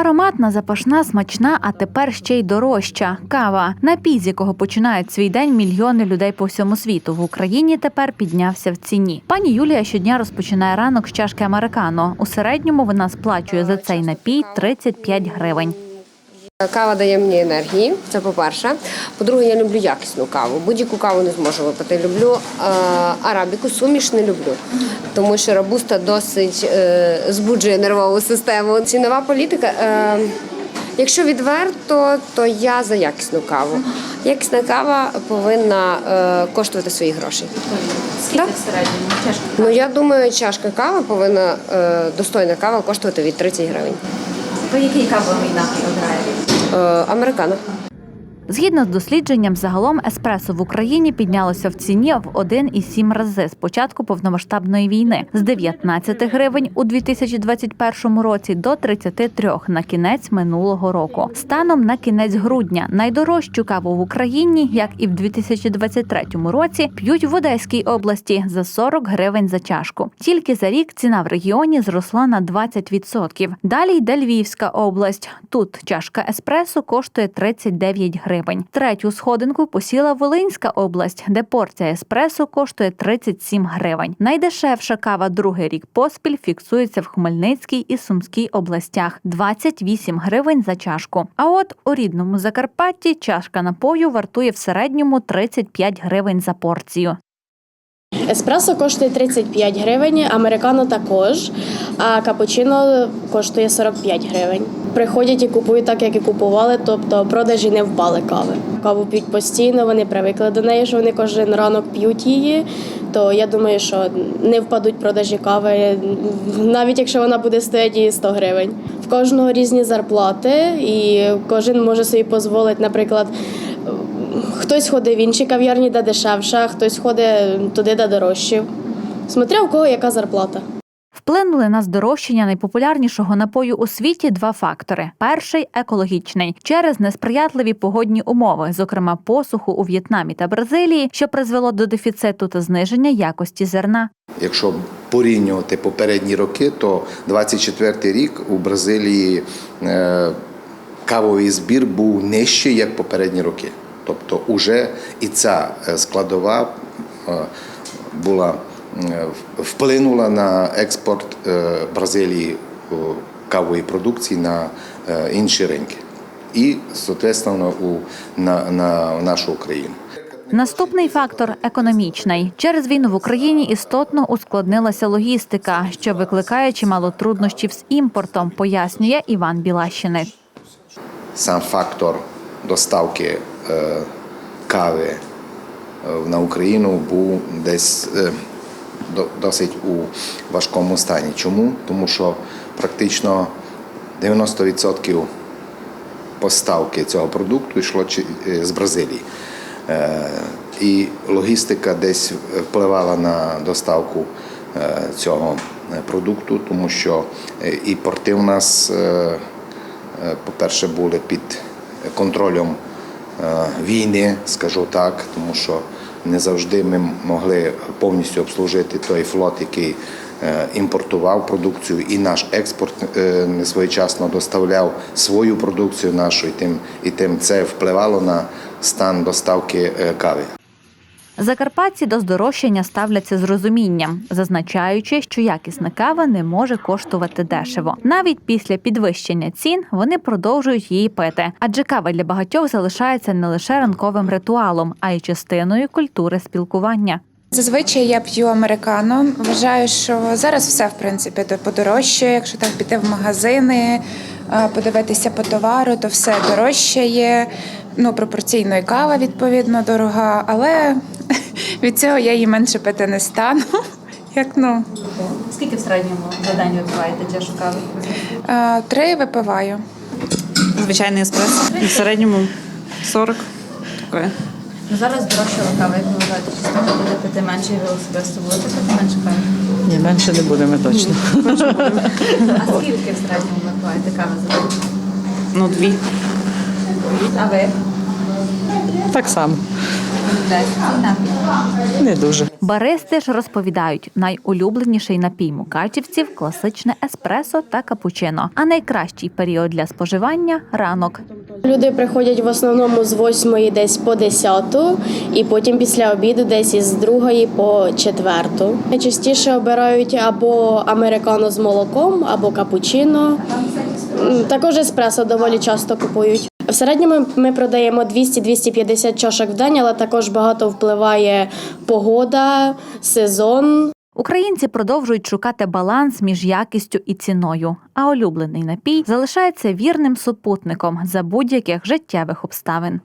Ароматна, запашна, смачна, а тепер ще й дорожча. Кава. Напій, з якого починають свій день мільйони людей по всьому світу. В Україні тепер піднявся в ціні. Пані Юлія щодня розпочинає ранок з чашки американо. У середньому вона сплачує за цей напій 35 гривень. Кава дає мені енергії, це по-перше. По-друге, я люблю якісну каву. Будь-яку каву не зможу випити. Люблю е, арабіку, суміш не люблю, тому що рабуста досить е, збуджує нервову систему. Цінова політика. Е, якщо відверто, то я за якісну каву. Якісна кава повинна е, коштувати свої гроші. Скільки в середньому чашка? Ну я думаю, чашка кави повинна е, достойна кава коштувати від 30 гривень. Ви який кавовий напій обираєте? Е, американо. Згідно з дослідженням, загалом еспресо в Україні піднялося в ціні в 1,7 рази з початку повномасштабної війни з 19 гривень у 2021 році до 33 на кінець минулого року. Станом на кінець грудня найдорожчу каву в Україні, як і в 2023 році, п'ють в Одеській області за 40 гривень за чашку. Тільки за рік ціна в регіоні зросла на 20%. Далі йде Львівська область. Тут чашка еспресо коштує 39 гривень. Третю сходинку посіла Волинська область, де порція еспресо коштує 37 гривень. Найдешевша кава другий рік поспіль фіксується в Хмельницькій і Сумській областях 28 гривень за чашку. А от у рідному Закарпатті чашка напою вартує в середньому 35 гривень за порцію. Еспресо коштує 35 гривень, американо також, а капучино коштує 45 гривень. Приходять і купують так, як і купували, тобто продажі не впали кави. Каву п'ють постійно, вони привикли до неї, що вони кожен ранок п'ють її. То я думаю, що не впадуть продажі кави, навіть якщо вона буде стояти і 100 гривень. В кожного різні зарплати, і кожен може собі дозволити, наприклад, Хтось ходить в інші кав'ярні, де дешевше, хтось ходить туди, де дорожче. Смотря у кого яка зарплата. Вплинули на здорожчання найпопулярнішого напою у світі два фактори: перший екологічний через несприятливі погодні умови, зокрема посуху у В'єтнамі та Бразилії, що призвело до дефіциту та зниження якості зерна. Якщо порівнювати попередні роки, то 24 рік у Бразилії е, кавовий збір був нижчий, як попередні роки. Тобто, уже і ця е, складова е, була вплинула на експорт е, Бразилії е, кавової продукції на е, інші ринки. І, соответственно, у, на, на нашу Україну. Наступний фактор економічний. Через війну в Україні істотно ускладнилася логістика, що викликає чимало труднощів з імпортом, пояснює Іван Білащинець. сам фактор доставки е, кави е, на Україну був десь е, досить у важкому стані. Чому? Тому що практично 90% поставки цього продукту йшло е, з Бразилії. Е, І логістика десь впливала на доставку е, цього продукту, тому що і порти у нас, по-перше, були під контролем війни, скажу так, тому що не завжди ми могли повністю обслужити той флот, який е, імпортував продукцію, і наш експорт е, не своєчасно доставляв свою продукцію нашу, і тим, і тим це впливало на стан доставки е, кави. Закарпатці до здорожчання ставляться з розумінням, зазначаючи, що якісна кава не може коштувати дешево. Навіть після підвищення цін вони продовжують її пити, адже кава для багатьох залишається не лише ранковим ритуалом, а й частиною культури спілкування. Зазвичай я п'ю американо. Вважаю, що зараз все в принципі подорожчає. Якщо так піти в магазини, подивитися по товару, то все дорожчає. Ну, пропорційно і кава відповідно дорога, але від цього я її менше пити не стану. Як ну Скільки в середньому за день випиваєте чашу кави? е, три випиваю. Звичайний еспресо. В середньому 40. Таке. Ну зараз дорожчала кава, як ви вважаєте, чи стане буде пити менше і ви особисто будете пити менше кави? Ні, менше не будемо точно. А скільки в середньому випиваєте кави за день? Ну, дві. А ви? Так само. Не дуже. Баристи ж розповідають, найулюбленіший напій мукачівців класичне еспресо та капучино. А найкращий період для споживання ранок. Люди приходять в основному з 8 десь по 10, і потім після обіду десь із 2 по 4. Найчастіше обирають або американо з молоком, або капучино. Також еспресо доволі часто купують. В середньому ми продаємо 200-250 чашок в день, але також багато впливає погода, сезон. Українці продовжують шукати баланс між якістю і ціною. А улюблений напій залишається вірним супутником за будь-яких життєвих обставин.